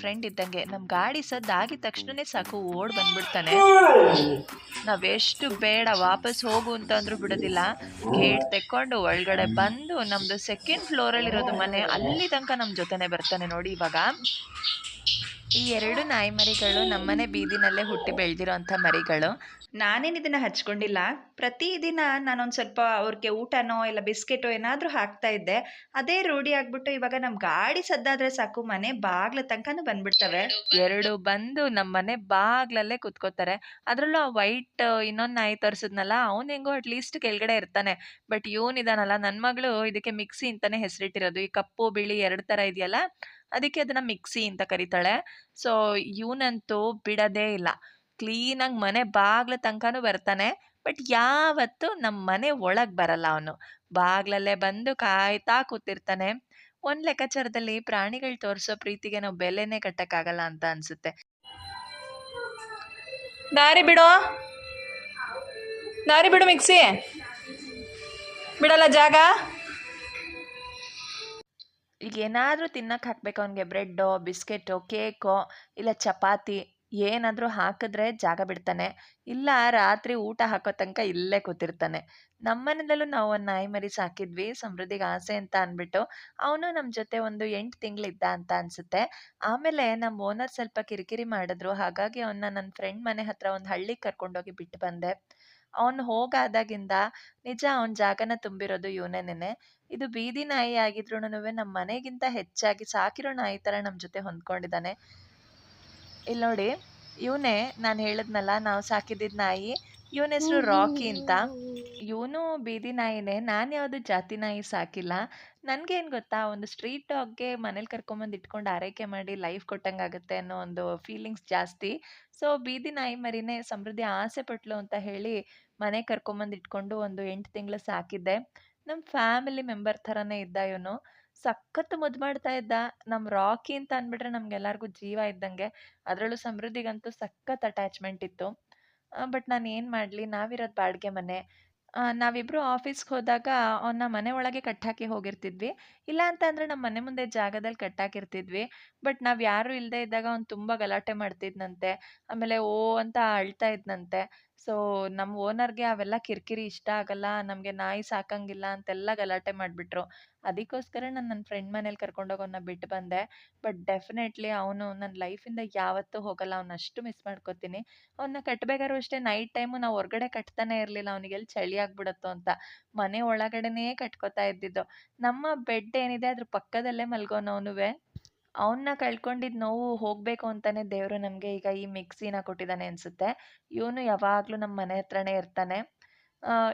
Friend ಇದ್ದಂಗೆ ನಮ್ಮ ಗಾಡಿ ಸದ್ದಾಗಿದ ತಕ್ಷಣನೇ ಸಾಕು ಓಡ್ ಬಂದ್ಬಿಡ್ತಾನೆ. ನಾವೆಷ್ಟು ಬೇಡ ವಾಪಸ್ ಹೋಗು ಅಂತಂದ್ರೂ ಬಿಡೋದಿಲ್ಲ. ಗೇಟ್ ತೆಕ್ಕೊಂಡು ಒಳಗಡೆ ಬಂದು ನಮ್ದು ಸೆಕೆಂಡ್ ಫ್ಲೋರಲ್ಲಿ ಇರೋದು ಮನೆ ಅಲ್ಲಿ ತನಕ ನಮ್ಮ ಜೊತೆನೆ ಬರ್ತಾನೆ ನೋಡಿ ಇವಾಗ. ಈ ಎರಡು ನಾಯಿ ಮರಿಗಳು ನಮ್ಮನೆ ಬೀದಿನಲ್ಲೇ ಹುಟ್ಟಿ ಬೆಳೆದಿರೋಂಥ ಮರಿಗಳು. ನಾನೇನು ಇದನ್ನ ಹಚ್ಕೊಂಡಿಲ್ಲ. ಪ್ರತಿದಿನ ನಾನೊಂದು ಸ್ವಲ್ಪ ಅವ್ರಿಗೆ ಊಟನೋ ಇಲ್ಲ ಬಿಸ್ಕೆಟೋ ಏನಾದರೂ ಹಾಕ್ತಾ ಇದ್ದೆ. ಅದೇ ರೂಢಿ ಆಗ್ಬಿಟ್ಟು ಇವಾಗ ನಮ್ಮ ಗಾಡಿ ಸದ್ದಾದ್ರೆ ಸಾಕು, ಮನೆ ಬಾಗ್ಲ ತನಕನೂ ಬಂದ್ಬಿಡ್ತವೆ. ಎರಡು ಬಂದು ನಮ್ಮ ಮನೆ ಬಾಗ್ಲಲ್ಲೇ ಕುತ್ಕೋತಾರೆ. ಅದರಲ್ಲೂ ಆ ವೈಟ್ ಇನ್ನೊಂದು ನಾಯಿ ತರಿಸಿದ್ನಲ್ಲ, ಅವ್ನು ಹೆಂಗೋ ಅಟ್ಲೀಸ್ಟ್ ಕೆಳಗಡೆ ಇರ್ತಾನೆ. ಬಟ್ ಇವನಿದಾನಲ್ಲ ನನ್ನ ಮಗಳು ಇದಕ್ಕೆ ಮಿಕ್ಸಿ ಅಂತಾನೆ ಹೆಸರಿಟ್ಟಿರೋದು. ಈ ಕಪ್ಪು, ಬಿಳಿ ಎರಡು ಥರ ಇದೆಯಲ್ಲ, ಅದಕ್ಕೆ ಅದನ್ನ ಮಿಕ್ಸಿ ಅಂತ ಕರೀತಾಳೆ. ಸೊ ಇವನಂತೂ ಬಿಡೋದೇ ಇಲ್ಲ. ಕ್ಲೀನಾಗಿ ಮನೆ ಬಾಗ್ಲ ತನಕನೂ ಬರ್ತಾನೆ, ಬಟ್ ಯಾವತ್ತೂ ನಮ್ಮ ಮನೆ ಒಳಗೆ ಬರಲ್ಲ ಅವನು. ಬಾಗ್ಲಲ್ಲೇ ಬಂದು ಕಾಯ್ತಾ ಕೂತಿರ್ತಾನೆ. ಒಂದು ಲೆಕ್ಕಾಚಾರದಲ್ಲಿ ಪ್ರಾಣಿಗಳು ತೋರಿಸೋ ಪ್ರೀತಿಗೆ ನಾವು ಬೆಲೆನೇ ಕಟ್ಟಕ್ಕಾಗಲ್ಲ ಅಂತ ಅನ್ಸುತ್ತೆ. ದಾರಿ ಬಿಡು. ದಾರಿ ಬಿಡು ಮಿಕ್ಸಿ. ಬಿಡಲ್ಲ ಜಾಗ. ಈಗ ಏನಾದರೂ ತಿನ್ನಕ್ಕೆ ಹಾಕ್ಬೇಕು ಅವನಿಗೆ ಬ್ರೆಡ್ಡೋ, ಬಿಸ್ಕೆಟೋ, ಕೇಕೋ, ಇಲ್ಲ ಚಪಾತಿ. ಏನಾದರೂ ಹಾಕಿದ್ರೆ ಜಾಗ ಬಿಡ್ತಾನೆ. ಇಲ್ಲ, ರಾತ್ರಿ ಊಟ ಹಾಕೋ ತನಕ ಇಲ್ಲೇ ಕೂತಿರ್ತಾನೆ. ನಮ್ಮನೆಯಲ್ಲೂ ನಾವು ಒಂದು ನಾಯಿ ಮರಿ ಸಾಕಿದ್ವಿ ಸಮೃದ್ಧಿಗೆ ಆಸೆ ಅಂತ ಅಂದ್ಬಿಟ್ಟು ಅವನು ನಮ್ಮ ಜೊತೆ ಒಂದು ಎಂಟು ತಿಂಗಳಿದ್ದ ಅಂತ ಅನಿಸುತ್ತೆ. ಆಮೇಲೆ ನಮ್ಮ ಓನರ್ ಸ್ವಲ್ಪ ಕಿರಿಕಿರಿ ಮಾಡಿದ್ರು, ಹಾಗಾಗಿ ಅವನ್ನ ನನ್ನ ಫ್ರೆಂಡ್ ಮನೆ ಹತ್ರ ಒಂದು ಹಳ್ಳಿಗೆ ಕರ್ಕೊಂಡೋಗಿ ಬಿಟ್ಟು ಬಂದೆ. ಅವನು ಹೋಗಾದಾಗಿಂದ ನಿಜ ಅವನ ಜಾಗನ ತುಂಬಿರೋದು ಇವನೇನೆ ಇದು ಬೀದಿ ನಾಯಿ ಆಗಿದ್ರುನುವೆ ನಮ್ಮ ಮನೆಗಿಂತ ಹೆಚ್ಚಾಗಿ ಸಾಕಿರೋ ನಾಯಿ ಥರ ನಮ್ಮ ಜೊತೆ ಹೊಂದ್ಕೊಂಡಿದ್ದಾನೆ. ಇಲ್ಲಿ ನೋಡಿ ಇವನೇ ನಾನು ಹೇಳಿದ್ನಲ್ಲ ನಾವು ಸಾಕಿದ್ದಿದ್ ನಾಯಿ. ಇವನ ಹೆಸರು ರಾಕಿ ಅಂತ. ಇವನು ಬೀದಿ ನಾಯಿನೇ ನಾನು ಯಾವುದು ಜಾತಿ ನಾಯಿ ಸಾಕಿಲ್ಲ. ನನಗೇನು ಗೊತ್ತಾ ಒಂದು ಸ್ಟ್ರೀಟ್ ಡಾಗ್ಗೆ ಮನೇಲಿ ಕರ್ಕೊಂಬಂದು ಇಟ್ಕೊಂಡು ಆರೈಕೆ ಮಾಡಿ ಲೈಫ್ ಕೊಟ್ಟಂಗಾಗುತ್ತೆ ಅನ್ನೋ ಒಂದು ಫೀಲಿಂಗ್ಸ್ ಜಾಸ್ತಿ. ಸೊ ಬೀದಿ ನಾಯಿ ಮರಿನೇ ಸಮೃದ್ಧಿ ಆಸೆ ಪಟ್ಲು ಅಂತ ಹೇಳಿ ಮನೆ ಕರ್ಕೊಂಬಂದು ಇಟ್ಕೊಂಡು ಒಂದು ಎಂಟು ತಿಂಗಳು ಸಾಕಿದ್ದೆ. ನಮ್ಮ ಫ್ಯಾಮಿಲಿ ಮೆಂಬರ್ ಥರನೇ ಇದ್ದ ಇವನು. ಸಖತ್ ಮುದ್ದು ಮಾಡ್ತಾ ಇದ್ದ. ನಮ್ಮ ರಾಕಿ ಅಂತ ಅಂದ್ಬಿಟ್ರೆ ನಮ್ಗೆಲ್ಲರಿಗೂ ಜೀವ ಇದ್ದಂಗೆ. ಅದರಲ್ಲೂ ಸಮೃದ್ಧಿಗಂತೂ ಸಖತ್ ಅಟ್ಯಾಚ್ಮೆಂಟ್ ಇತ್ತು. ಬಟ್ ನಾನು ಏನು ಮಾಡಲಿ, ನಾವಿರೋದು ಬಾಡಿಗೆ ಮನೆ. ನಾವಿಬ್ರು ಆಫೀಸ್ಗೆ ಹೋದಾಗ ಅವನ್ನ ಮನೆ ಒಳಗೆ ಕಟ್ಟಾಕಿ ಹೋಗಿರ್ತಿದ್ವಿ. ಇಲ್ಲ ಅಂತ ನಮ್ಮ ಮನೆ ಮುಂದೆ ಜಾಗದಲ್ಲಿ ಕಟ್ಟಾಕಿರ್ತಿದ್ವಿ. ಬಟ್ ನಾವು ಯಾರು ಇಲ್ಲದೆ ಇದ್ದಾಗ ಅವ್ನು ತುಂಬ ಗಲಾಟೆ ಮಾಡ್ತಿದ್ನಂತೆ. ಆಮೇಲೆ ಓ ಅಂತ ಅಳ್ತಾ ಇದ್ನಂತೆ. ಸೊ ನಮ್ಮ ಓನರ್ಗೆ ಅವೆಲ್ಲ ಕಿರಿಕಿರಿ ಇಷ್ಟ ಆಗಲ್ಲ, ನಮಗೆ ನಾಯಿ ಸಾಕಂಗಿಲ್ಲ ಅಂತೆಲ್ಲ ಗಲಾಟೆ ಮಾಡಿಬಿಟ್ರು. ಅದಕ್ಕೋಸ್ಕರ ನಾನು ನನ್ನ ಫ್ರೆಂಡ್ ಮನೇಲಿ ಕರ್ಕೊಂಡೋಗೋನ್ನ ಬಿಟ್ಟು ಬಂದೆ. ಬಟ್ ಡೆಫಿನೆಟ್ಲಿ ಅವನು ನನ್ನ ಲೈಫಿಂದ ಯಾವತ್ತೂ ಹೋಗಲ್ಲ ಅವನಷ್ಟು ಮಿಸ್ ಮಾಡ್ಕೋತೀನಿ. ಅವನ್ನ ಕಟ್ಟಬೇಕಾದ್ರೂ ಅಷ್ಟೇ, ನೈಟ್ ಟೈಮು ನಾವು ಹೊರಗಡೆ ಕಟ್ತಾನೆ ಇರಲಿಲ್ಲ, ಅವನಿಗೆ ಎಲ್ಲಿ ಚಳಿ ಆಗ್ಬಿಡತ್ತೋ ಅಂತ. ಮನೆ ಒಳಗಡೆನೇ ಕಟ್ಕೋತಾ ಇದ್ದಿದ್ದು. ನಮ್ಮ ಬೆಡ್ ಏನಿದೆ ಅದ್ರ ಪಕ್ಕದಲ್ಲೇ ಮಲ್ಗೋನವನುವೆ. ಅವನ್ನ ಕಳ್ಕೊಂಡಿದ್ದ ನೋವು ಹೋಗಬೇಕು ಅಂತಾನೆ ದೇವರು ನಮಗೆ ಈಗ ಈ ಮಿಕ್ಸಿನ ಕೊಟ್ಟಿದ್ದಾನೆ ಅನಿಸುತ್ತೆ. ಇವನು ಯಾವಾಗಲೂ ನಮ್ಮ ಮನೆ ಹತ್ರನೇ ಇರ್ತಾನೆ.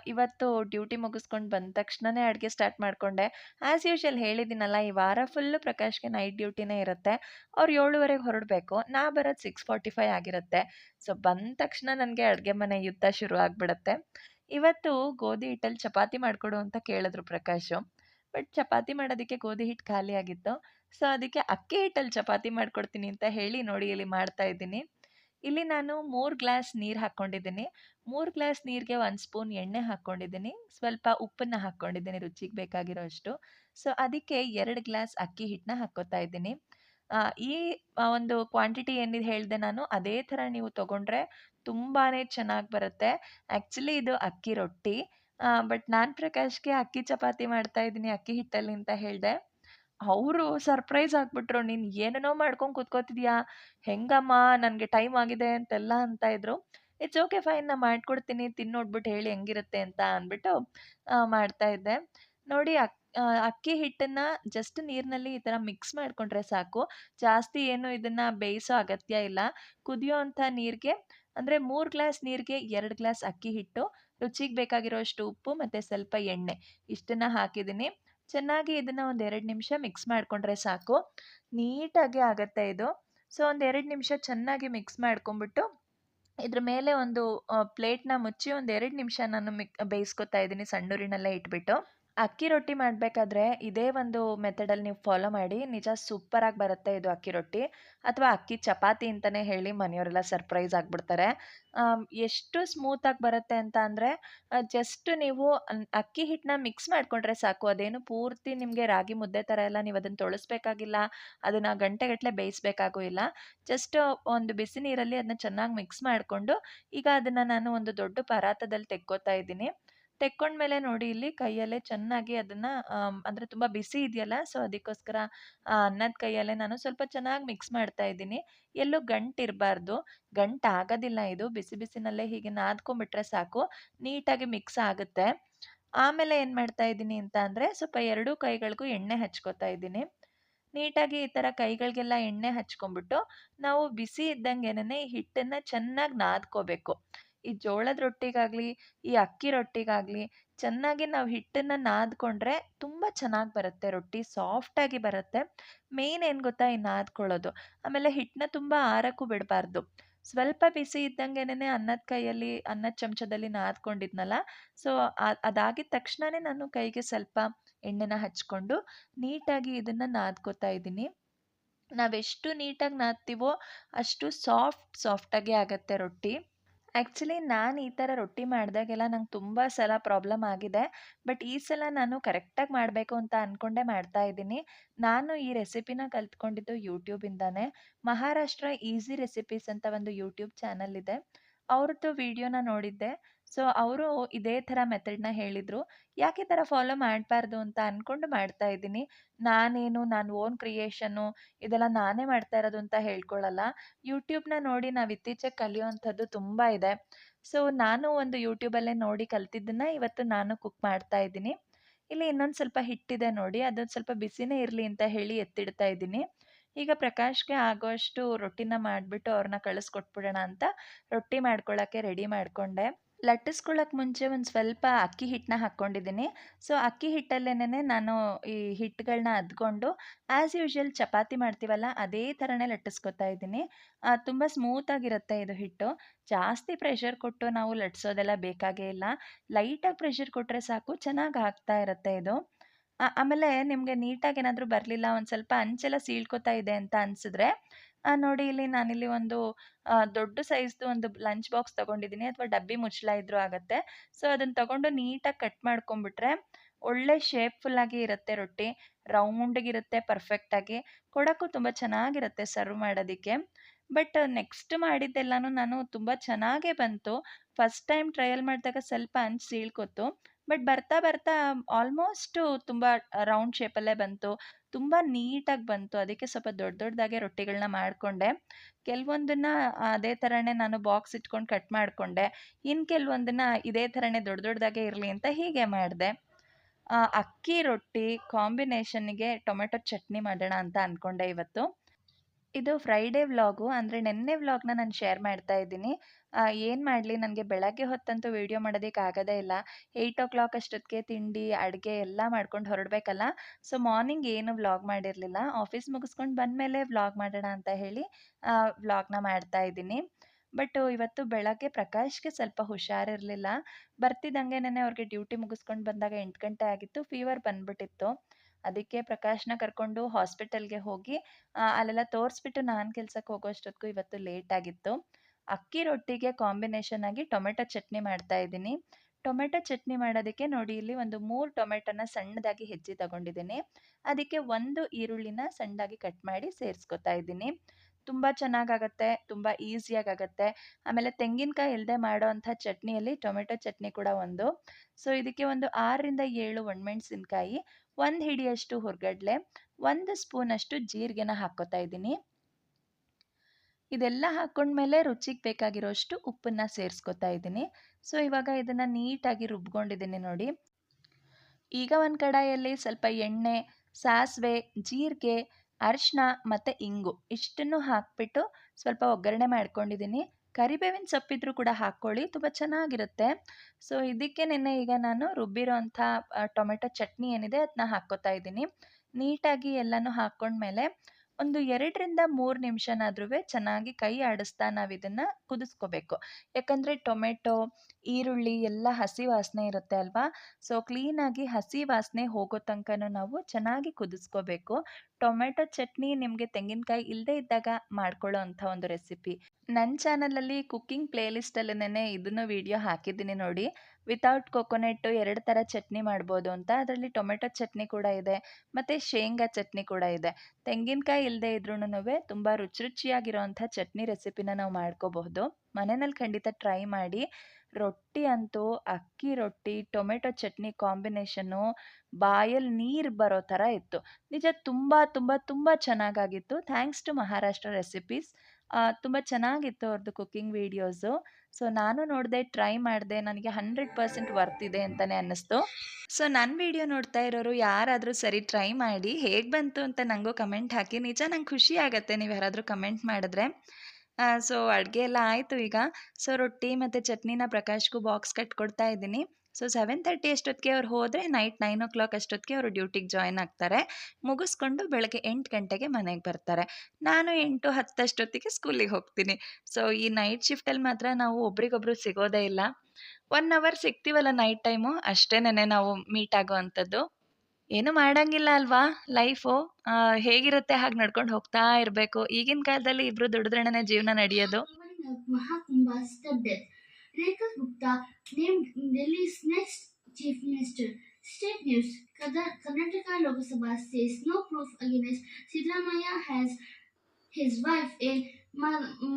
ಇವತ್ತು ಡ್ಯೂಟಿ ಮುಗಿಸ್ಕೊಂಡು ಬಂದ ತಕ್ಷಣನೇ ಅಡುಗೆ ಸ್ಟಾರ್ಟ್ ಮಾಡಿಕೊಂಡೆ. ಆ್ಯಸ್ ಯೂಶಲ್ ಹೇಳಿದ್ದೀನಲ್ಲ, ಈ ವಾರ ಫುಲ್ಲು ಪ್ರಕಾಶ್ಗೆ ನೈಟ್ ಡ್ಯೂಟಿನೇ ಇರುತ್ತೆ. ಅವ್ರು ಏಳುವರೆಗೆ ಹೊರಡಬೇಕು. ನಾ ಬರೋದು ಸಿಕ್ಸ್ ಫಾರ್ಟಿ ಫೈವ್ ಆಗಿರುತ್ತೆ. ಸೊ ಬಂದ ತಕ್ಷಣ ನನಗೆ ಅಡುಗೆ ಮನೆ ಯುದ್ಧ ಶುರು ಆಗಿಬಿಡುತ್ತೆ. ಇವತ್ತು ಗೋಧಿ ಹಿಟ್ಟಲ್ಲಿ ಚಪಾತಿ ಮಾಡಿಕೊಡು ಅಂತ ಕೇಳಿದ್ರು ಪ್ರಕಾಶು. ಬಟ್ ಚಪಾತಿ ಮಾಡೋದಕ್ಕೆ ಗೋಧಿ ಹಿಟ್ಟು ಖಾಲಿ ಆಗಿತ್ತು ಸೊ ಅದಕ್ಕೆ ಅಕ್ಕಿ ಹಿಟ್ಟಲ್ಲಿ ಚಪಾತಿ ಮಾಡ್ಕೊಡ್ತೀನಿ ಅಂತ ಹೇಳಿ ನೋಡಿ ಇಲ್ಲಿ ಮಾಡ್ತಾ ಇದ್ದೀನಿ. ಇಲ್ಲಿ ನಾನು ಮೂರು ಗ್ಲಾಸ್ ನೀರು ಹಾಕ್ಕೊಂಡಿದ್ದೀನಿ. ಮೂರು ಗ್ಲಾಸ್ ನೀರಿಗೆ ಒಂದು ಸ್ಪೂನ್ ಎಣ್ಣೆ ಹಾಕ್ಕೊಂಡಿದ್ದೀನಿ. ಸ್ವಲ್ಪ ಉಪ್ಪನ್ನು ಹಾಕ್ಕೊಂಡಿದ್ದೀನಿ ರುಚಿಗೆ ಬೇಕಾಗಿರೋ ಅಷ್ಟು ಸೊ ಅದಕ್ಕೆ ಎರಡು ಗ್ಲಾಸ್ ಅಕ್ಕಿ ಹಿಟ್ಟನ್ನ ಹಾಕ್ಕೋತಾ ಇದ್ದೀನಿ. ಈ ಒಂದು ಕ್ವಾಂಟಿಟಿ ಏನಿದೆ ಹೇಳಿದೆ ನಾನು, ಅದೇ ಥರ ನೀವು ತೊಗೊಂಡ್ರೆ ತುಂಬಾ ಚೆನ್ನಾಗಿ ಬರುತ್ತೆ. ಆ್ಯಕ್ಚುಲಿ ಇದು ಅಕ್ಕಿ ರೊಟ್ಟಿ. ಬಟ್ ನಾನು ಪ್ರಕಾಶ್ಗೆ ಅಕ್ಕಿ ಚಪಾತಿ ಮಾಡ್ತಾ ಇದ್ದೀನಿ ಅಕ್ಕಿ ಹಿಟ್ಟಲ್ಲಿ ಅಂತ ಹೇಳಿದೆ. ಅವರು ಸರ್ಪ್ರೈಸ್ ಆಗ್ಬಿಟ್ರು ನೀನು ಏನೇನೋ ಮಾಡ್ಕೊಂಡು ಕೂತ್ಕೋತಿದ್ಯಾ? ಹೆಂಗಮ್ಮ ನನಗೆ ಟೈಮ್ ಆಗಿದೆ ಅಂತೆಲ್ಲ ಅಂತ ಇದ್ರು. ಇಟ್ಸ್ ಓಕೆ ಫೈನ್ ನಾ ಮಾಡ್ಕೊಡ್ತೀನಿ ತಿಂದು ನೋಡ್ಬಿಟ್ಟು ಹೇಳಿ ಹೆಂಗಿರುತ್ತೆ ಅಂತ ಅಂದ್ಬಿಟ್ಟು ಆ, ಮಾಡ್ತಾ ಇದ್ದೆ. ನೋಡಿ ಅಕ್ ಆ, ಅಕ್ಕಿ ಹಿಟ್ಟನ್ನ ಜಸ್ಟ್ ನೀರಿನಲ್ಲಿ ಈ ಥರ ಮಿಕ್ಸ್ ಮಾಡಿಕೊಂಡ್ರೆ ಸಾಕು. ಜಾಸ್ತಿ ಏನು ಇದನ್ನ ಬೇಯಿಸೋ ಅಗತ್ಯ ಇಲ್ಲ. ಕುದಿಯೋ ಅಂಥ ನೀರಿಗೆ ಅಂದರೆ ಮೂರು ಗ್ಲಾಸ್ ನೀರಿಗೆ ಎರಡು ಗ್ಲಾಸ್ ಅಕ್ಕಿ ಹಿಟ್ಟು ರುಚಿಗೆ ಬೇಕಾಗಿರೋಷ್ಟು ಉಪ್ಪು ಮತ್ತು ಸ್ವಲ್ಪ ಎಣ್ಣೆ ಇಷ್ಟನ್ನ ಹಾಕಿದ್ದೀನಿ ಚೆನ್ನಾಗಿ ಇದನ್ನು ಒಂದು ಎರಡು ನಿಮಿಷ ಮಿಕ್ಸ್ ಮಾಡಿಕೊಂಡ್ರೆ ಸಾಕು. ನೀಟಾಗಿ ಆಗುತ್ತೆ ಇದು. ಸೊ, ಒಂದು ಎರಡು ನಿಮಿಷ ಚೆನ್ನಾಗಿ ಮಿಕ್ಸ್ ಮಾಡ್ಕೊಂಬಿಟ್ಟು ಇದ್ರ ಮೇಲೆ ಒಂದು ಪ್ಲೇಟ್ನ ಮುಚ್ಚಿ ಒಂದು ಎರಡು ನಿಮಿಷ ನಾನು ಮಿಕ್, ಬೇಯಿಸ್ಕೊತಾ ಇದ್ದೀನಿ ಸಣ್ಣೂರಿನಲ್ಲೇ ಇಟ್ಬಿಟ್ಟು. ಅಕ್ಕಿ ರೊಟ್ಟಿ ಮಾಡಬೇಕಾದ್ರೆ ಇದೇ ಒಂದು ಮೆಥಡಲ್ಲಿ ನೀವು ಫಾಲೋ ಮಾಡಿ. ನಿಜ ಸೂಪರಾಗಿ ಬರುತ್ತೆ ಇದು ಅಕ್ಕಿ ರೊಟ್ಟಿ. ಅಥವಾ ಅಕ್ಕಿ ಚಪಾತಿ ಅಂತಲೇ ಹೇಳಿ ಮನೆಯವರೆಲ್ಲ ಸರ್ಪ್ರೈಸ್ ಆಗಿಬಿಡ್ತಾರೆ. ಎಷ್ಟು ಸ್ಮೂತಾಗಿ ಬರುತ್ತೆ ಅಂತ ಅಂದರೆ ಜಸ್ಟ್ ನೀವು ಅಕ್ಕಿ ಹಿಟ್ಟನ್ನ ಮಿಕ್ಸ್ ಮಾಡಿಕೊಂಡ್ರೆ ಸಾಕು. ಅದೇನು ಪೂರ್ತಿ ನಿಮಗೆ ರಾಗಿ ಮುದ್ದೆ ಥರ ಎಲ್ಲ ನೀವು ಅದನ್ನು ತೊಳಸ್ಬೇಕಾಗಿಲ್ಲ. ಅದನ್ನು ಗಂಟೆಗಟ್ಟಲೆ ಬೇಯಿಸ್ಬೇಕಾಗೂ ಇಲ್ಲ. ಜಸ್ಟ್ ಒಂದು ಬಿಸಿ ನೀರಲ್ಲಿ ಅದನ್ನ ಚೆನ್ನಾಗಿ ಮಿಕ್ಸ್ ಮಾಡಿಕೊಂಡು ಈಗ ಅದನ್ನು ನಾನು ಒಂದು ದೊಡ್ಡ ಪರಾತದಲ್ಲಿ ತೆಕ್ಕೋತಾ ಇದ್ದೀನಿ. ತೆಕ್ಕೊಂಡ್ಮೇಲೆ ನೋಡಿ ಇಲ್ಲಿ ಕೈಯಲ್ಲೇ ಚೆನ್ನಾಗಿ ಅದನ್ನ ಅಂದರೆ ತುಂಬಾ ಬಿಸಿ ಇದೆಯಲ್ಲ, ಸೊ ಅದಕ್ಕೋಸ್ಕರ ಅನ್ನದ ಕೈಯಲ್ಲೇ ನಾನು ಸ್ವಲ್ಪ ಚೆನ್ನಾಗಿ ಮಿಕ್ಸ್ ಮಾಡ್ತಾ ಇದ್ದೀನಿ. ಎಲ್ಲೂ ಗಂಟು ಇರಬಾರ್ದು ಗಂಟು ಆಗೋದಿಲ್ಲ ಇದು. ಬಿಸಿ ಬಿಸಿನಲ್ಲೇ ಹೀಗೆ ನಾದ್ಕೊಂಡ್ಬಿಟ್ರೆ ಸಾಕು. ನೀಟಾಗಿ ಮಿಕ್ಸ್ ಆಗುತ್ತೆ. ಆಮೇಲೆ ಏನು ಮಾಡ್ತಾ ಇದ್ದೀನಿ ಅಂತ ಅಂದರೆ ಸ್ವಲ್ಪ ಎರಡೂ ಕೈಗಳಿಗೂ ಎಣ್ಣೆ ಹಚ್ಕೋತಾ ಇದ್ದೀನಿ. ನೀಟಾಗಿ ಈ ಥರ ಕೈಗಳಿಗೆಲ್ಲ ಎಣ್ಣೆ ಹಚ್ಕೊಂಡ್ಬಿಟ್ಟು ನಾವು ಬಿಸಿ ಇದ್ದಂಗೆನೆ ಈ ಹಿಟ್ಟನ್ನು ಚೆನ್ನಾಗಿ ನಾದ್ಕೋಬೇಕು. ಈ ಜೋಳದ ರೊಟ್ಟಿಗಾಗಲಿ, ಈ ಅಕ್ಕಿ ರೊಟ್ಟಿಗಾಗಲಿ ಚೆನ್ನಾಗಿ ನಾವು ಹಿಟ್ಟನ್ನು ನಾದ್ಕೊಂಡ್ರೆ ತುಂಬ ಚೆನ್ನಾಗಿ ಬರುತ್ತೆ. ರೊಟ್ಟಿ ಸಾಫ್ಟಾಗಿ ಬರುತ್ತೆ. ಮೇನ್ ಏನು ಗೊತ್ತಾ ಈ ನಾದ್ಕೊಳ್ಳೋದು? ಆಮೇಲೆ ಹಿಟ್ಟನ್ನ ತುಂಬ ಆರಕ್ಕೂ ಬಿಡಬಾರ್ದು. ಸ್ವಲ್ಪ ಬಿಸಿ ಇದ್ದಂಗೆನೆ ಅನ್ನದ ಕೈಯಲ್ಲಿ, ಅನ್ನದ ಚಮಚದಲ್ಲಿ ನಾದ್ಕೊಂಡಿದ್ನಲ್ಲ ಸೊ ಅದಾಗಿದ ತಕ್ಷಣನೇ ನಾನು ಕೈಗೆ ಸ್ವಲ್ಪ ಎಣ್ಣೆನ ಹಚ್ಕೊಂಡು ನೀಟಾಗಿ ಇದನ್ನು ನಾದ್ಕೋತಾ ಇದ್ದೀನಿ. ನಾವೆಷ್ಟು ನೀಟಾಗಿ ನಾದ್ತೀವೋ ಅಷ್ಟು ಸಾಫ್ಟ್ ಸಾಫ್ಟಾಗಿ ಆಗತ್ತೆ ರೊಟ್ಟಿ. ಆ್ಯಕ್ಚುಲಿ ನಾನು ಈ ಥರ ರೊಟ್ಟಿ ಮಾಡಿದಾಗೆಲ್ಲ ನಂಗೆ ತುಂಬ ಸಲ ಪ್ರಾಬ್ಲಮ್ ಆಗಿದೆ. ಬಟ್ ಈ ಸಲ ನಾನು ಕರೆಕ್ಟಾಗಿ ಮಾಡಬೇಕು ಅಂತ ಅಂದ್ಕೊಂಡೇ ಮಾಡ್ತಾ ಇದ್ದೀನಿ. ನಾನು ಈ ರೆಸಿಪಿನ ಕಲ್ತ್ಕೊಂಡಿದ್ದು ಯೂಟ್ಯೂಬಿಂದಾನೆ. ಮಹಾರಾಷ್ಟ್ರ ಈಸಿ ರೆಸಿಪೀಸ್ ಅಂತ ಒಂದು ಯೂಟ್ಯೂಬ್ ಚಾನಲ್ ಇದೆ. ಅವ್ರದ್ದು ವಿಡಿಯೋನ ನೋಡಿದ್ದೆ. ಸೊ, ಅವರು ಇದೇ ಥರ ಮೆಥಡ್ನ ಹೇಳಿದರು. ಯಾಕೆ ಈ ಥರ ಫಾಲೋ ಮಾಡಬಾರ್ದು ಅಂತ ಅಂದ್ಕೊಂಡು ಮಾಡ್ತಾ ಇದ್ದೀನಿ. ನಾನೇನು, ನಾನು ಓನ್ ಕ್ರಿಯೇಷನ್ನು ಇದೆಲ್ಲ ನಾನೇ ಮಾಡ್ತಾ ಇರೋದು ಅಂತ ಹೇಳ್ಕೊಳ್ಳಲ್ಲ ಯೂಟ್ಯೂಬ್ನ ನೋಡಿ ನಾವು ಇತ್ತೀಚೆಗೆ ಕಲಿಯುವಂಥದ್ದು ತುಂಬ ಇದೆ. ಸೊ, ನಾನು ಒಂದು ಯೂಟ್ಯೂಬಲ್ಲೇ ನೋಡಿ ಕಲ್ತಿದ್ದನ್ನ ಇವತ್ತು ನಾನು ಕುಕ್ ಮಾಡ್ತಾ ಇದ್ದೀನಿ. ಇಲ್ಲಿ ಇನ್ನೊಂದು ಸ್ವಲ್ಪ ಹಿಟ್ಟಿದೆ ನೋಡಿ. ಅದೊಂದು ಸ್ವಲ್ಪ ಬಿಸಿನೇ ಇರಲಿ ಅಂತ ಹೇಳಿ ಎತ್ತಿಡ್ತಾ ಇದ್ದೀನಿ. ಈಗ ಪ್ರಕಾಶ್ಗೆ ಆಗೋಷ್ಟು ರೊಟ್ಟಿನ ಮಾಡಿಬಿಟ್ಟು ಅವ್ರನ್ನ ಕಳಿಸ್ಕೊಟ್ಬಿಡೋಣ ಅಂತ ರೊಟ್ಟಿ ಮಾಡ್ಕೊಳ್ಳೋಕ್ಕೆ ರೆಡಿ ಮಾಡಿಕೊಂಡೆ. ಲಟ್ಟಿಸ್ಕೊಳ್ಳೋಕೆ ಮುಂಚೆ ಒಂದು ಸ್ವಲ್ಪ ಅಕ್ಕಿ ಹಿಟ್ಟನ್ನ ಹಾಕ್ಕೊಂಡಿದ್ದೀನಿ. ಸೊ, ಅಕ್ಕಿ ಹಿಟ್ಟಲ್ಲೇನೆ ನಾನು ಈ ಹಿಟ್ಟುಗಳನ್ನ ಅದ್ಕೊಂಡು ಆ್ಯಸ್ ಯೂಶ್ವಲ್ ಚಪಾತಿ ಮಾಡ್ತೀವಲ್ಲ, ಅದೇ ಥರನೇ ಲಟ್ಟಿಸ್ಕೊತಾ ಇದ್ದೀನಿ. ತುಂಬ ಸ್ಮೂತಾಗಿರುತ್ತೆ ಇದು ಹಿಟ್ಟು. ಜಾಸ್ತಿ ಪ್ರೆಷರ್ ಕೊಟ್ಟು ನಾವು ಲಟ್ಸೋದೆಲ್ಲ ಬೇಕಾಗೇ ಇಲ್ಲ. ಲೈಟಾಗಿ ಪ್ರೆಷರ್ ಕೊಟ್ಟರೆ ಸಾಕು, ಚೆನ್ನಾಗಿ ಆಗ್ತಾ ಇರುತ್ತೆ ಇದು. ಆಮೇಲೆ ನಿಮಗೆ ನೀಟಾಗಿ ಏನಾದರೂ ಬರಲಿಲ್ಲ, ಒಂದು ಸ್ವಲ್ಪ ಅಂಚೆಲ್ಲ ಸೀಳ್ಕೊತಾ ಇದೆ ಅಂತ ಅನಿಸಿದ್ರೆ ನೋಡಿ ಇಲ್ಲಿ ನಾನಿಲ್ಲಿ ಒಂದು ದೊಡ್ಡ ಸೈಜ್ದು ಒಂದು ಲಂಚ್ ಬಾಕ್ಸ್ ತೊಗೊಂಡಿದ್ದೀನಿ ಅಥವಾ ಡಬ್ಬಿ ಮುಚ್ಚಳ ಇದ್ರೂ ಆಗುತ್ತೆ. ಸೊ, ಅದನ್ನು ತಗೊಂಡು ನೀಟಾಗಿ ಕಟ್ ಮಾಡ್ಕೊಂಬಿಟ್ರೆ ಒಳ್ಳೆ ಶೇಪ್ಫುಲ್ಲಾಗಿ ಇರುತ್ತೆ ರೊಟ್ಟಿ. ರೌಂಡಿಗಿರುತ್ತೆ ಪರ್ಫೆಕ್ಟಾಗಿ ಕೊಡೋಕ್ಕೂ ತುಂಬ ಚೆನ್ನಾಗಿರುತ್ತೆ ಸರ್ವ್ ಮಾಡೋದಕ್ಕೆ. ಬಟ್ ನೆಕ್ಸ್ಟ್ ಮಾಡಿದ್ದೆಲ್ಲನೂ ನಾನು ತುಂಬ ಚೆನ್ನಾಗೇ ಬಂತು. ಫಸ್ಟ್ ಟೈಮ್ ಟ್ರಯಲ್ ಮಾಡಿದಾಗ ಸ್ವಲ್ಪ ಅಂಚು ಸೀಳ್ಕೊತು ಬಟ್ ಬರ್ತಾ ಬರ್ತಾ ಆಲ್ಮೋಸ್ಟು ತುಂಬ ರೌಂಡ್ ಶೇಪಲ್ಲೇ ಬಂತು. ತುಂಬ ನೀಟಾಗಿ ಬಂತು. ಅದಕ್ಕೆ ಸ್ವಲ್ಪ ದೊಡ್ಡ ದೊಡ್ಡದಾಗೆ ರೊಟ್ಟಿಗಳನ್ನ ಮಾಡಿಕೊಂಡೆ. ಕೆಲವೊಂದನ್ನ ಅದೇ ಥರನೇ ನಾನು ಬಾಕ್ಸ್ ಇಟ್ಕೊಂಡು ಕಟ್ ಮಾಡಿಕೊಂಡೆ. ಇನ್ನು ಕೆಲವೊಂದನ್ನ ಇದೇ ಥರನೇ ದೊಡ್ಡ ದೊಡ್ಡದಾಗೆ ಇರಲಿ ಅಂತ ಹೀಗೆ ಮಾಡಿದೆ. ಅಕ್ಕಿ ರೊಟ್ಟಿ ಕಾಂಬಿನೇಷನ್ಗೆ ಟೊಮೆಟೊ ಚಟ್ನಿ ಮಾಡೋಣ ಅಂತ ಅಂದ್ಕೊಂಡೆ ಇವತ್ತು. ಇದು ಫ್ರೈಡೇ ವ್ಲಾಗು ಅಂದರೆ ನಿನ್ನೆ ವ್ಲಾಗ್ನ ನಾನು ಶೇರ್ ಮಾಡ್ತಾ ಇದ್ದೀನಿ. ಏನು ಮಾಡಲಿ? ನನಗೆ ಬೆಳಗ್ಗೆ ಹೊತ್ತಂತೂ ವೀಡಿಯೋ ಮಾಡೋದಕ್ಕೆ ಆಗೋದೇ ಇಲ್ಲ. ಏಯ್ಟ್ ಓ ಕ್ಲಾಕ್ ಅಷ್ಟೊತ್ತಿಗೆ ತಿಂಡಿ, ಅಡುಗೆ ಎಲ್ಲ ಮಾಡ್ಕೊಂಡು ಹೊರಡಬೇಕಲ್ಲ? ಸೊ ಮಾರ್ನಿಂಗ್ ಏನು ವ್ಲಾಗ್ ಮಾಡಿರಲಿಲ್ಲ. ಆಫೀಸ್ ಮುಗಿಸ್ಕೊಂಡು ಬಂದಮೇಲೆ ವ್ಲಾಗ್ ಮಾಡೋಣ ಅಂತ ಹೇಳಿ ವ್ಲಾಗ್ನ ಮಾಡ್ತಾ ಇದ್ದೀನಿ. ಬಟ್ ಇವತ್ತು ಬೆಳಗ್ಗೆ ಪ್ರಕಾಶ್ಗೆ ಸ್ವಲ್ಪ ಹುಷಾರಿರಲಿಲ್ಲ ಬರ್ತಿದ್ದಂಗೆನೇ ಅವ್ರಿಗೆ ಡ್ಯೂಟಿ ಮುಗಿಸ್ಕೊಂಡು ಬಂದಾಗ ಎಂಟು ಗಂಟೆ ಆಗಿತ್ತು. ಫೀವರ್ ಬಂದ್ಬಿಟ್ಟಿತ್ತು. ಅದಕ್ಕೆ ಪ್ರಕಾಶ್ನ ಕರ್ಕೊಂಡು ಹಾಸ್ಪಿಟಲ್ಗೆ ಹೋಗಿ ಅಲ್ಲೆಲ್ಲ ತೋರಿಸ್ಬಿಟ್ಟು ನಾನು ಕೆಲ್ಸಕ್ಕೆ ಹೋಗೋಷ್ಟೊತ್ತಿಗೂ ಇವತ್ತು ಲೇಟ್ ಆಗಿತ್ತು. ಅಕ್ಕಿ ರೊಟ್ಟಿಗೆ ಕಾಂಬಿನೇಷನ್ ಆಗಿ ಟೊಮೆಟೊ ಚಟ್ನಿ ಮಾಡ್ತಾ ಇದ್ದೀನಿ. ಟೊಮೆಟೊ ಚಟ್ನಿ ಮಾಡೋದಕ್ಕೆ ನೋಡಿ ಇಲ್ಲಿ ಒಂದು ಮೂರು ಟೊಮೆಟೊನ ಸಣ್ಣದಾಗಿ ಹೆಚ್ಚಿ ತಗೊಂಡಿದ್ದೀನಿ. ಅದಕ್ಕೆ ಒಂದು ಈರುಳ್ಳಿನ ಸಣ್ಣದಾಗಿ ಕಟ್ ಮಾಡಿ ಸೇರಿಸ್ಕೊತಾ ಇದ್ದೀನಿ. ತುಂಬ ಚೆನ್ನಾಗಾಗತ್ತೆ, ತುಂಬ ಆಗುತ್ತೆ ಆಮೇಲೆ ತೆಂಗಿನಕಾಯಿ ಇಲ್ಲದೆ ಮಾಡೋ ಅಂಥ ಚಟ್ನಿಯಲ್ಲಿ ಟೊಮೆಟೊ ಚಟ್ನಿ ಕೂಡ ಒಂದು. ಸೊ, ಇದಕ್ಕೆ ಒಂದು ಆರರಿಂದ ಏಳು ಒಣಮೆಣಸಿನ್ಕಾಯಿ ಒಂದು ಹಿಡಿಯಷ್ಟು ಹುರ್ಗಡ್ಲೆ, ಒಂದು ಸ್ಪೂನಷ್ಟು ಜೀರಿಗೆನ ಹಾಕ್ಕೋತಾ ಇದ್ದೀನಿ. ಇದೆಲ್ಲ ಹಾಕ್ಕೊಂಡ್ಮೇಲೆ ರುಚಿಗೆ ಬೇಕಾಗಿರೋಷ್ಟು ಉಪ್ಪನ್ನ ಸೇರಿಸ್ಕೊತಾ ಇದ್ದೀನಿ. ಸೊ, ಇವಾಗ ಇದನ್ನು ನೀಟಾಗಿ ರುಬ್ಕೊಂಡಿದ್ದೀನಿ ನೋಡಿ. ಈಗ ಒಂದು ಕಡಾಯಲ್ಲಿ ಸ್ವಲ್ಪ ಎಣ್ಣೆ, ಸಾಸಿವೆ, ಜೀರಿಗೆ, ಅರಿಶಿನ ಮತ್ತು ಇಂಗು ಇಷ್ಟನ್ನು ಹಾಕಿಬಿಟ್ಟು ಸ್ವಲ್ಪ ಒಗ್ಗರಣೆ ಮಾಡ್ಕೊಂಡಿದ್ದೀನಿ. ಕರಿಬೇವಿನ ಸೊಪ್ಪಿದ್ರೂ ಕೂಡ ಹಾಕ್ಕೊಳ್ಳಿ, ತುಂಬ ಚೆನ್ನಾಗಿರುತ್ತೆ. ಸೊ, ಇದಕ್ಕೆ ನಿನ್ನೆ ಈಗ ನಾನು ರುಬ್ಬಿರೋ ಅಂಥ ಟೊಮೆಟೊ ಚಟ್ನಿ ಏನಿದೆ ಅದನ್ನ ಹಾಕ್ಕೋತಾ ಇದ್ದೀನಿ. ನೀಟಾಗಿ ಎಲ್ಲನೂ ಹಾಕ್ಕೊಂಡ್ಮೇಲೆ ಒಂದು ಎರಡರಿಂದ ಮೂರು ನಿಮಿಷನಾದ್ರೂ ಚೆನ್ನಾಗಿ ಕೈ ಆಡಿಸ್ತಾ ನಾವು ಇದನ್ನು ಕುದಿಸ್ಕೋಬೇಕು. ಯಾಕಂದರೆ ಟೊಮೆಟೊ, ಈರುಳ್ಳಿ ಎಲ್ಲ ಹಸಿ ವಾಸನೆ ಇರುತ್ತೆ ಅಲ್ವಾ? ಸೊ, ಕ್ಲೀನಾಗಿ ಹಸಿ ವಾಸನೆ ಹೋಗೋ ತನಕನೂ ನಾವು ಚೆನ್ನಾಗಿ ಕುದಿಸ್ಕೋಬೇಕು. ಟೊಮೆಟೊ ಚಟ್ನಿ ನಿಮಗೆ ತೆಂಗಿನಕಾಯಿ ಇಲ್ಲದೆ ಇದ್ದಾಗ ಮಾಡ್ಕೊಳ್ಳೋ ಅಂಥ ಒಂದು ರೆಸಿಪಿ. ನನ್ನ ಚಾನಲಲ್ಲಿ ಕುಕ್ಕಿಂಗ್ ಪ್ಲೇಲಿಸ್ಟಲ್ಲೇ ಇದನ್ನು ವಿಡಿಯೋ ಹಾಕಿದ್ದೀನಿ ನೋಡಿ. ವಿತೌಟ್ ಕೊಕೊನೆಟ್ಟು ಎರಡು ಥರ ಚಟ್ನಿ ಮಾಡ್ಬೋದು ಅಂತ. ಅದರಲ್ಲಿ ಟೊಮೆಟೊ ಚಟ್ನಿ ಕೂಡ ಇದೆ, ಮತ್ತು ಶೇಂಗಾ ಚಟ್ನಿ ಕೂಡ ಇದೆ. ತೆಂಗಿನಕಾಯಿ ಇಲ್ಲದೆ ಇದ್ರೂ ತುಂಬ ರುಚಿ ರುಚಿಯಾಗಿರೋವಂಥ ಚಟ್ನಿ ರೆಸಿಪಿನ ನಾವು ಮಾಡ್ಕೋಬಹುದು. ಮನೆಯಲ್ಲಿ ಖಂಡಿತ ಟ್ರೈ ಮಾಡಿ. ರೊಟ್ಟಿ ಅಂತೂ, ಅಕ್ಕಿ ರೊಟ್ಟಿ, ಟೊಮೆಟೊ ಚಟ್ನಿ ಕಾಂಬಿನೇಷನ್ನು ಬಾಯಲ್ಲಿ ನೀರು ಬರೋ ಥರ ಇತ್ತು. ನಿಜ ತುಂಬ ತುಂಬ ತುಂಬ ಚೆನ್ನಾಗಾಗಿತ್ತು. Thanks to Maharashtra recipes. ತುಂಬ ಚೆನ್ನಾಗಿತ್ತು ಅವ್ರದ್ದು ಕುಕ್ಕಿಂಗ್ ವೀಡಿಯೋಸು. ಸೊ, ನಾನು ನೋಡಿದೆ, ಟ್ರೈ ಮಾಡಿದೆ, ನನಗೆ ಹಂಡ್ರೆಡ್ ಪರ್ಸೆಂಟ್ ವರ್ತ್ ಇದೆ ಅಂತಲೇ ಅನ್ನಿಸ್ತು. ಸೊ ನನ್ನ ವಿಡಿಯೋ ನೋಡ್ತಾ ಇರೋರು ಯಾರಾದರೂ ಸರಿ ಟ್ರೈ ಮಾಡಿ, ಹೇಗೆ ಬಂತು ಅಂತ ನನಗೂ ಕಮೆಂಟ್ ಹಾಕಿ. ನಿಜ ನಂಗೆ ಖುಷಿ ಆಗುತ್ತೆ, ನೀವು ಯಾರಾದರೂ ಕಮೆಂಟ್ ಮಾಡಿದ್ರೆ. ಸೊ ಅಡುಗೆ ಎಲ್ಲ ಆಯಿತು ಈಗ. ಸೊ ರೊಟ್ಟಿ ಮತ್ತು ಚಟ್ನಿನ ಪ್ರಕಾಶ್ಗೂ ಬಾಕ್ಸ್ ಕಟ್ಕೊಡ್ತಾ ಇದ್ದೀನಿ. ಸೊ ಸೆವೆನ್ ತರ್ಟಿ ಅಷ್ಟೊತ್ತಿಗೆ ಅವ್ರು ಹೋದರೆ ನೈಟ್ ನೈನ್ ಓ ಕ್ಲಾಕ್ ಅಷ್ಟೊತ್ತಿಗೆ ಅವರು ಡ್ಯೂಟಿಗೆ ಜಾಯ್ನ್ ಆಗ್ತಾರೆ. ಮುಗಿಸ್ಕೊಂಡು ಬೆಳಗ್ಗೆ ಎಂಟು ಗಂಟೆಗೆ ಮನೆಗೆ ಬರ್ತಾರೆ. ನಾನು ಎಂಟು ಹತ್ತಷ್ಟೊತ್ತಿಗೆ ಸ್ಕೂಲಿಗೆ ಹೋಗ್ತೀನಿ. ಸೊ ಈ ನೈಟ್ ಶಿಫ್ಟಲ್ಲಿ ಮಾತ್ರ ನಾವು ಒಬ್ರಿಗೊಬ್ರು ಸಿಗೋದೇ ಇಲ್ಲ. ಒನ್ ಅವರ್ ಸಿಗ್ತೀವಲ್ಲ ನೈಟ್ ಟೈಮು ಅಷ್ಟೇನೆ ನಾವು ಮೀಟ್ ಆಗೋ ಅಂಥದ್ದು ಏನೂ ಮಾಡೋಂಗಿಲ್ಲ ಅಲ್ವಾ ಲೈಫು? ಹೇಗಿರುತ್ತೆ ಹಾಗೆ ನಡ್ಕೊಂಡು ಹೋಗ್ತಾ ಇರಬೇಕು? ಈಗಿನ ಕಾಲದಲ್ಲಿ ಇಬ್ರು ದುಡಿದ್ರೆನ ಜೀವನ ನಡೆಯೋದು. ಮಹಾಕುಂಬ ಸ್ಥಬ್ದೆ ರೇಖಾ ಗುಪ್ತಾ ನೆಮ್ ಡೆಲ್ಲಿ ಸ್ನೇಸ್ ಚೀಫ್ ಮಿನಿಸ್ಟರ್. ಸ್ಟೇಟ್ ನ್ಯೂಸ್ ಕದ Karnataka Lok Sabha says no proof against Siddaramaiah has his wife a ಮ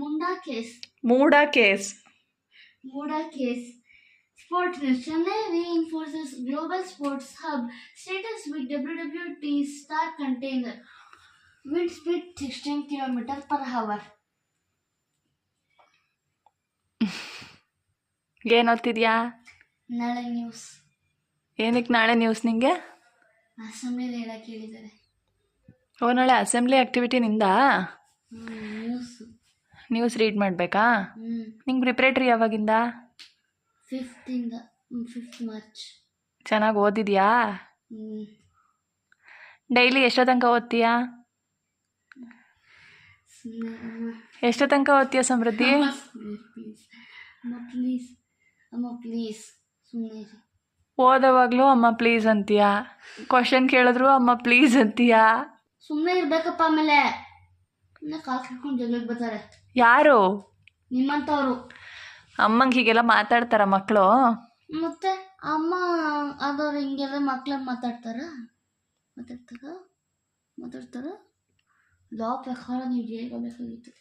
MUDA case. MUDA case. MUDA case. News. Chennai reinforces global sports hub status with WWT star container. Wind speed 16 km per hour. ಏನು ಓದ್ತಿದ್ಯಾ ನಾಳೆ news ಏನಕ್ಕೆ ನಾಳೆ news ನಿಂಗೆ assembly ಹೇಳಕ್ಕೆ ಹೇಳಿದ್ದಾರೆ ಓ ನಾಳೆ ಅಸೆಂಬ್ಲಿ ಆಕ್ಟಿವಿಟಿ ನಿಂದ ನ್ಯೂಸ್ ನ್ಯೂಸ್ ರೀಡ್ ಮಾಡಬೇಕಾ ನಿಂಗೆ ಪ್ರಿಪ್ರೇಟ್ರಿ ಯಾವಾಗಿಂದ ಫಿಫ್ತಿಂದ ಫಿಫ್ತ್ ಮಾರ್ಚ್ ಚೆನ್ನಾಗಿ ಓದಿದ್ಯಾ? ಡೈಲಿ ಎಷ್ಟೋ ತನಕ ಓದ್ತೀಯಾ? ಎಷ್ಟು ತನಕ ಓದ್ತೀಯ ಸಮೃದ್ಧಿ? ಪ್ಲೀಸ್ ಅಮ್ಮ ಪ್ಲೀಸ್ ಸುಮ್ಮನೆ ಓದೋವಾಗಲೂ ಅಮ್ಮ ಪ್ಲೀಸ್ ಅಂತೀಯಾ? ಕ್ವಶನ್ ಕೇಳಿದ್ರು ಅಮ್ಮ ಪ್ಲೀಸ್ ಅಂತೀಯಾ? ಸುಮ್ಮನೆ ಇರ್ಬೇಕಪ್ಪ ಆಮೇಲೆ. ಕಾಲು ಕಟ್ಕೊಂಡು ಜಗಳಕ್ಕೆ ಬರ್ತಾರೆ. ಯಾರು? ನಿಮ್ಮಂಥವ್ರು ಅಮ್ಮಂಗೆ ಹೀಗೆಲ್ಲ ಮಾತಾಡ್ತಾರ ಮಕ್ಕಳು ಮತ್ತೆ ಅಮ್ಮ ಅದವ್ರ ಹಿಂಗೆಲ್ಲ ಮಕ್ಳ ಮಾತಾಡ್ತಾರ? ಮಾತಾಡ್ತಾರ? ಮಾತಾಡ್ತಾರ? ಲಾ ಪ್ರಕಾರ ನೀವು ಜೈಲ್ಗೆ ಹೋಗ್ಬೇಕಾಗಿತ್ತು.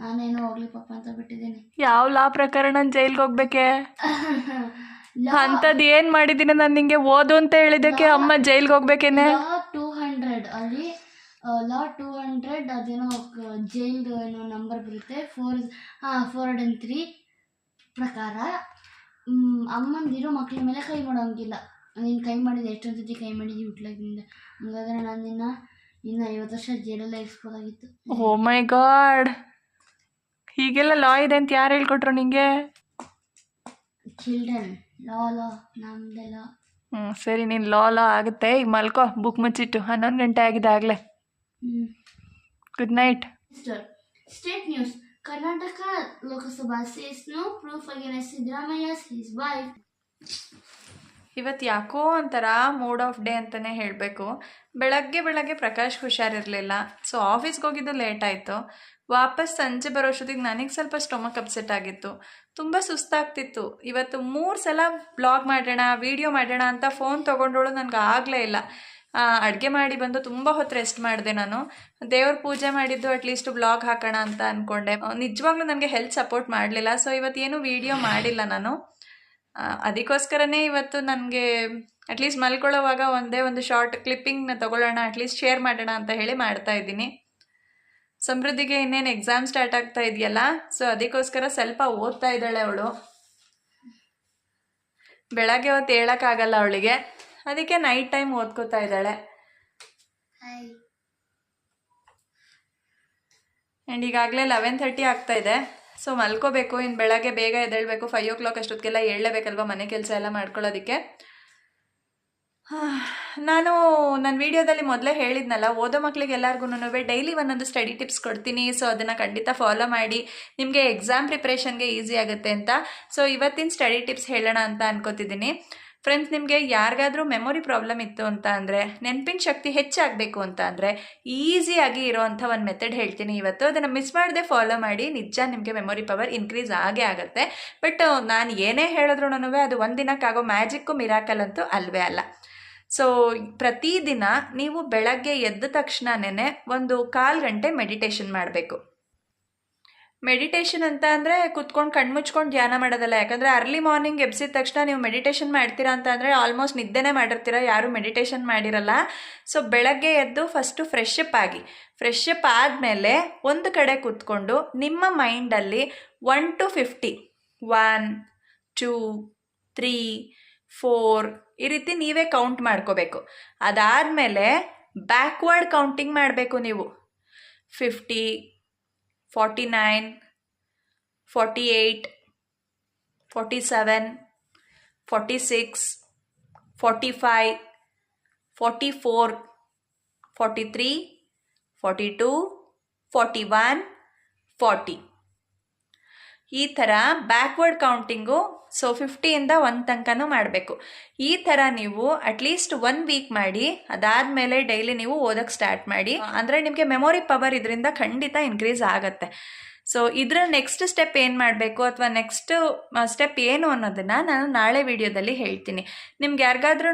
ನಾನೇನು ಹೋಗ್ಲಿ ಪಾಪ ಅಂತ ಬಿಟ್ಟಿದ್ದೀನಿ. ಯಾವ ಲಾ ಪ್ರಕಾರ ನಾನು ಜೈಲ್ಗೆ ಹೋಗ್ಬೇಕೆ? ಅಂಥದ್ದು ಏನು ಮಾಡಿದ್ದೀನಿ ನಾನು ನಿಂಗೆ ಓದು ಅಂತ ಹೇಳಿದಕ್ಕೆ ಅಮ್ಮ ಜೈಲ್ಗೆ ಹೋಗ್ಬೇಕೇನೆ? ಟೂ ಹಂಡ್ರೆಡ್ ಅಲ್ಲಿ ಲಾ ಟೂ ಹಂಡ್ರೆಡ್ ಅದೇನೋ ಜೈಲ್ದು ಏನೋ ನಂಬರ್ ಬರುತ್ತೆ. ಫೋರ್ ಹಾಂ ಫೋರ್ ಹಂಡ್ರೆಡ್ ಆ್ಯಂಡ್ ತ್ರೀ. ಪ್ರಕಾರ ಅಮ್ಮಂದಿರು ಮಕ್ಳ ಮೇಲೆ ಕೈ ಮಾಡೋಂಗಿಲ್ಲ. ನೀನು ಕೈ ಮಾಡಿದ ಎಷ್ಟೊಂದು ಸತಿ ಕೈ ಮಾಡಿದ್ದಿ ಹುಟ್ಲಾಗಿಂದ ಹಂಗಾದ್ರೆ ನಾನು ನಿನ್ನ ಇನ್ನು ಐವತ್ತು ವರ್ಷ ಜೈಲಲ್ಲೇ ಇರಿಸ್ಬೋದಾಗಿತ್ತು. ಓ ಮೈ ಗಾಡ್. ಹೀಗೆಲ್ಲ ಲಾ ಇದೆ ಅಂತ ಯಾರು ಹೇಳ್ಕೊಟ್ರು ನಿಂಗೆ? ಚಿಲ್ಡ್ರನ್ ಲಾ ಲಾ ನಮ್ದೆಲ್ಲ ಹ್ಞೂ ಸರಿ ನೀನು ಲಾ ಲಾ ಆಗುತ್ತೆ. ಈಗ ಮಲ್ಕೋ ಬುಕ್ ಮುಚ್ಚಿಟ್ಟು. ಹನ್ನೊಂದು ಗಂಟೆ ಆಗಿದೆ ಆಗಲೇ. ಹ್ಞೂ good night state news. Karnataka Lok Sabha says no proof against his wife. ಇವತ್ತು ಯಾಕೋ ಒಂಥರ ಮೂಡ್ ಆಫ್ ಡೇ ಅಂತಲೇ ಹೇಳಬೇಕು. ಬೆಳಗ್ಗೆ ಬೆಳಗ್ಗೆ ಪ್ರಕಾಶ್ ಹುಷಾರಿರಲಿಲ್ಲ. ಸೊ ಆಫೀಸ್ಗೆ ಹೋಗಿದ್ದು ಲೇಟ್ ಆಯಿತು. ವಾಪಸ್ ಸಂಜೆ ಬರೋಷ್ಟೊತ್ತಿಗೆ ನನಗೆ ಸ್ವಲ್ಪ ಸ್ಟೊಮಕ್ ಅಪ್ಸೆಟ್ ಆಗಿತ್ತು. ತುಂಬ ಸುಸ್ತಾಗ್ತಿತ್ತು. ಇವತ್ತು ಮೂರು ಸಲ ಬ್ಲಾಗ್ ಮಾಡೋಣ ವೀಡಿಯೋ ಮಾಡೋಣ ಅಂತ ಫೋನ್ ತೊಗೊಂಡೋಳು ನನಗೆ ಆಗಲೇ ಇಲ್ಲ. ಅಡುಗೆ ಮಾಡಿ ಬಂದು ತುಂಬ ಹೊತ್ತು ರೆಸ್ಟ್ ಮಾಡಿದೆ ನಾನು. ದೇವ್ರ ಪೂಜೆ ಮಾಡಿದ್ದು ಅಟ್ಲೀಸ್ಟ್ ಬ್ಲಾಗ್ ಹಾಕೋಣ ಅಂತ ಅಂದ್ಕೊಂಡೆ ನಿಜವಾಗ್ಲೂ ನನಗೆ ಹೆಲ್ತ್ ಸಪೋರ್ಟ್ ಮಾಡಲಿಲ್ಲ. ಸೊ ಇವತ್ತೇನು ವೀಡಿಯೋ ಮಾಡಿಲ್ಲ ನಾನು. ಅದಕ್ಕೋಸ್ಕರನೇ ಇವತ್ತು ನನಗೆ ಅಟ್ಲೀಸ್ಟ್ ಮಲ್ಕೊಳ್ಳೋವಾಗ ಒಂದೇ ಒಂದು ಶಾರ್ಟ್ ಕ್ಲಿಪ್ಪಿಂಗ್ನ ತಗೊಳ್ಳೋಣ ಅಟ್ಲೀಸ್ಟ್ ಶೇರ್ ಮಾಡೋಣ ಅಂತ ಹೇಳಿ ಮಾಡ್ತಾ ಇದ್ದೀನಿ. ಸಮೃದ್ಧಿಗೆ ಇನ್ನೇನು ಎಕ್ಸಾಮ್ ಸ್ಟಾರ್ಟ್ ಆಗ್ತಾ ಇದೆಯಲ್ಲ? ಸೊ ಅದಕ್ಕೋಸ್ಕರ ಸ್ವಲ್ಪ ಓದ್ತಾ ಇದ್ದಾಳೆ ಅವಳು. ಬೆಳಗ್ಗೆ ಹೊತ್ತು ಹೇಳೋಕ್ಕಾಗಲ್ಲ ಅವಳಿಗೆ. ಅದಕ್ಕೆ ನೈಟ್ ಟೈಮ್ ಓದ್ಕೋತಾ ಇದ್ದಾಳೆ. ಆ್ಯಂಡ್ ಈಗಾಗಲೇ ಲೆವೆನ್ ಥರ್ಟಿ ಆಗ್ತಾ ಇದೆ. ಸೊ ಮಲ್ಕೋಬೇಕು ಇನ್ನು ಬೆಳಗ್ಗೆ ಬೇಗ ಎದ್ದೇಳಬೇಕು ಫೈವ್ ಓ ಕ್ಲಾಕ್ ಅಷ್ಟೊತ್ತಿಗೆಲ್ಲ ಏಳಲೇಬೇಕಲ್ವ ಮನೆ ಕೆಲಸ ಎಲ್ಲ ಮಾಡ್ಕೊಳ್ಳೋದಕ್ಕೆ? ನಾನು ನನ್ನ ವಿಡಿಯೋದಲ್ಲಿ ಮೊದಲೇ ಹೇಳಿದ್ನಲ್ಲ ಓದೋ ಮಕ್ಕಳಿಗೆ ಎಲ್ಲರಿಗೂ ಡೈಲಿ ಒಂದೊಂದು ಸ್ಟಡಿ ಟಿಪ್ಸ್ ಕೊಡ್ತೀನಿ. ಸೊ ಅದನ್ನು ಖಂಡಿತ ಫಾಲೋ ಮಾಡಿ. ನಿಮಗೆ ಎಕ್ಸಾಮ್ ಪ್ರಿಪ್ರೇಷನ್ಗೆ ಈಸಿ ಆಗುತ್ತೆ ಅಂತ. ಸೊ ಇವತ್ತಿನ ಸ್ಟಡಿ ಟಿಪ್ಸ್ ಹೇಳೋಣ ಅಂತ ಅನ್ಕೋತಿದ್ದೀನಿ. ಫ್ರೆಂಡ್ಸ್ ನಿಮಗೆ ಯಾರಿಗಾದರೂ ಮೆಮೊರಿ ಪ್ರಾಬ್ಲಮ್ ಇತ್ತು ಅಂತ ಅಂದರೆ, ನೆನಪಿನ ಶಕ್ತಿ ಹೆಚ್ಚಾಗಬೇಕು ಅಂತ ಅಂದರೆ ಈಸಿಯಾಗಿ ಇರೋವಂಥ ಒಂದು ಮೆಥಡ್ ಹೇಳ್ತೀನಿ. ಇವತ್ತು ಅದನ್ನು ಮಿಸ್ ಮಾಡದೆ ಫಾಲೋ ಮಾಡಿ, ನಿಜ ನಿಮಗೆ ಮೆಮೊರಿ ಪವರ್ ಇನ್ಕ್ರೀಸ್ ಆಗೇ ಆಗುತ್ತೆ. ಬಟ್ ನಾನು ಏನೇ ಹೇಳಿದ್ರು ಅದು ಒಂದು ದಿನಕ್ಕಾಗೋ ಮ್ಯಾಜಿಕ್ಕು ಮಿರಾಕಲ್ ಅಂತೂ ಅಲ್ವೇ ಅಲ್ಲ. ಸೊ ಪ್ರತಿದಿನ ನೀವು ಬೆಳಗ್ಗೆ ಎದ್ದ ತಕ್ಷಣನೇ ಒಂದು ಕಾಲು ಗಂಟೆ ಮೆಡಿಟೇಷನ್ ಮಾಡಬೇಕು. ಮೆಡಿಟೇಷನ್ ಅಂತ ಅಂದರೆ ಕುತ್ಕೊಂಡು ಕಣ್ಮುಚ್ಕೊಂಡು ಧ್ಯಾನ ಮಾಡೋದಲ್ಲ. ಯಾಕಂದರೆ ಅರ್ಲಿ ಮಾರ್ನಿಂಗ್ ಎಬ್ಸಿದ ತಕ್ಷಣ ನೀವು ಮೆಡಿಟೇಷನ್ ಮಾಡ್ತೀರಾ ಅಂತ ಅಂದರೆ ಆಲ್ಮೋಸ್ಟ್ ನಿದ್ದೆನೇ ಮಾಡಿರ್ತೀರ. ಯಾರೂ ಮೆಡಿಟೇಷನ್ ಮಾಡಿರಲ್ಲ. ಸೊ ಬೆಳಗ್ಗೆ ಎದ್ದು ಫಸ್ಟು ಫ್ರೆಶ್ ಆಗಿ ಫ್ರೆಶ್ ಅಪ್ ಆದಮೇಲೆ ಒಂದು ಕಡೆ ಕೂತ್ಕೊಂಡು ನಿಮ್ಮ ಮೈಂಡಲ್ಲಿ one to fifty one two three four ಈ ರೀತಿ ನೀವೇ ಕೌಂಟ್ ಮಾಡ್ಕೋಬೇಕು. ಅದಾದಮೇಲೆ ಬ್ಯಾಕ್ವರ್ಡ್ ಕೌಂಟಿಂಗ್ ಮಾಡಬೇಕು ನೀವು. Fifty forty nine forty eight forty seven forty six forty five forty four forty three forty two forty one forty ಈ ಥರ ಬ್ಯಾಕ್ವರ್ಡ್ ಕೌಂಟಿಂಗು ಸೊ ಫಿಫ್ಟಿಯಿಂದ ಒಂದು ತನಕನೂ ಮಾಡಬೇಕು. ಈ ಥರ ನೀವು ಅಟ್ಲೀಸ್ಟ್ ಒನ್ ವೀಕ್ ಮಾಡಿ, ಅದಾದಮೇಲೆ ಡೈಲಿ ನೀವು ಓದೋಕ್ಕೆ ಸ್ಟಾರ್ಟ್ ಮಾಡಿ, ಅಂದರೆ ನಿಮಗೆ ಮೆಮೊರಿ ಪವರ್ ಇದರಿಂದ ಖಂಡಿತ ಇನ್ಕ್ರೀಸ್ ಆಗುತ್ತೆ. ಸೊ ಇದರ ನೆಕ್ಸ್ಟ್ ಸ್ಟೆಪ್ ಏನು ಮಾಡಬೇಕು ಅಥವಾ ನೆಕ್ಸ್ಟ್ ಸ್ಟೆಪ್ ಏನು ಅನ್ನೋದನ್ನು ನಾನು ನಾಳೆ ವಿಡಿಯೋದಲ್ಲಿ ಹೇಳ್ತೀನಿ. ನಿಮ್ಗೆ ಯಾರಿಗಾದ್ರೂ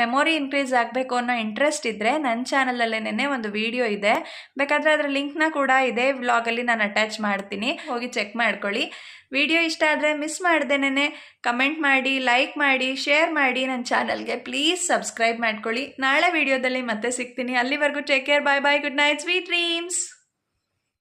ಮೆಮೊರಿ ಇನ್ಕ್ರೀಸ್ ಆಗಬೇಕು ಅನ್ನೋ ಇಂಟ್ರೆಸ್ಟ್ ಇದ್ದರೆ ನನ್ನ ಚಾನಲಲ್ಲೇನೆ ಒಂದು ವಿಡಿಯೋ ಇದೆ. ಬೇಕಾದರೆ ಅದರ ಲಿಂಕ್ನ ಕೂಡ ಇದೇ ವ್ಲಾಗಲ್ಲಿ ನಾನು ಅಟ್ಯಾಚ್ ಮಾಡ್ತೀನಿ. ಹೋಗಿ ಚೆಕ್ ಮಾಡ್ಕೊಳ್ಳಿ. ವಿಡಿಯೋ ಇಷ್ಟ ಆದರೆ ಮಿಸ್ ಮಾಡ್ದೇನೆ ಕಮೆಂಟ್ ಮಾಡಿ ಲೈಕ್ ಮಾಡಿ ಶೇರ್ ಮಾಡಿ ನನ್ನ ಚಾನಲ್ಗೆ ಪ್ಲೀಸ್ ಸಬ್ಸ್ಕ್ರೈಬ್ ಮಾಡ್ಕೊಳ್ಳಿ. ನಾಳೆ ವಿಡಿಯೋದಲ್ಲಿ ಮತ್ತೆ ಸಿಗ್ತೀನಿ. ಅಲ್ಲಿವರೆಗೂ take care bye bye good night sweet dreams